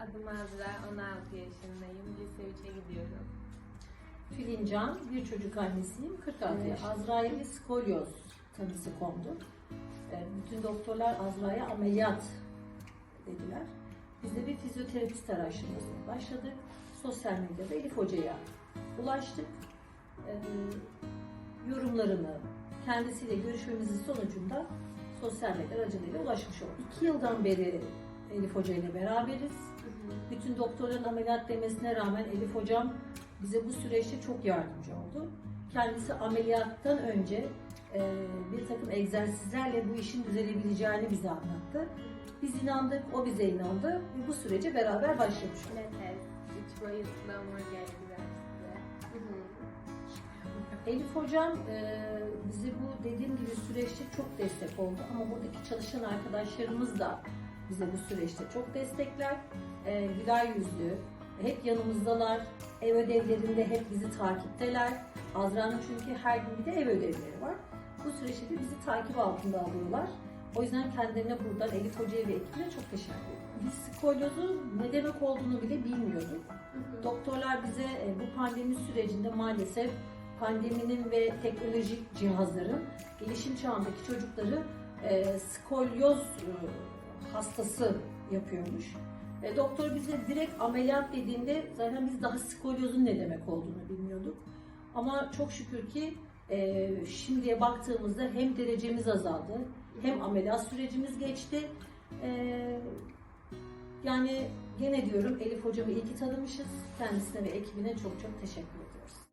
Adım Azra, 16 yaşındayım. Lise 3'e gidiyorum. Filincan, bir çocuk annesiyim, 46 Evet. yaş. Azra'ya bir skolyoz tanısı kondu. Ee, Bütün doktorlar Azra'ya ameliyat dediler. Biz de bir fizyoterapist araştırmasına başladık. Sosyal medyada Elif Hoca'ya ulaştık. Ee, yorumlarını, kendisiyle görüşmemizin sonucunda sosyal medya aracılığıyla ulaşmış olduk. İki yıldan beri Elif Hoca ile beraberiz. Bütün doktorların ameliyat demesine rağmen Elif hocam bize bu süreçte çok yardımcı oldu. Kendisi ameliyattan önce e, bir takım egzersizlerle bu işin düzelebileceğini bize anlattı. Biz inandık, o bize inandı ve bu sürece beraber başlamış olduk. Pilates, 3 boyutlu hamburger egzersizi. Elif hocam e, bize bu dediğim gibi süreçte çok destek oldu ama buradaki çalışan arkadaşlarımız da bize bu süreçte çok destekler. E, güler yüzlü, hep yanımızdalar. Ev ödevlerinde hep bizi takipteler. Azra'nın çünkü her gün bir de ev ödevleri var. Bu süreçte de bizi takip altında alıyorlar. O yüzden kendilerine buradan Elif Hoca'ya ve ekibine çok teşekkür ederim. Biz skolyozun ne demek olduğunu bile bilmiyorduk. Doktorlar bize e, bu pandemi sürecinde maalesef pandeminin ve teknolojik cihazların gelişim çağındaki çocukları e, skolyoz e, hastası yapıyormuş. E, doktor bize direkt ameliyat dediğinde zaten biz daha skolyozun ne demek olduğunu bilmiyorduk. Ama çok şükür ki e, şimdiye baktığımızda hem derecemiz azaldı hem ameliyat sürecimiz geçti. E, yani gene diyorum Elif hocamı iyi ki tanımışız. Kendisine ve ekibine çok çok teşekkür ederim.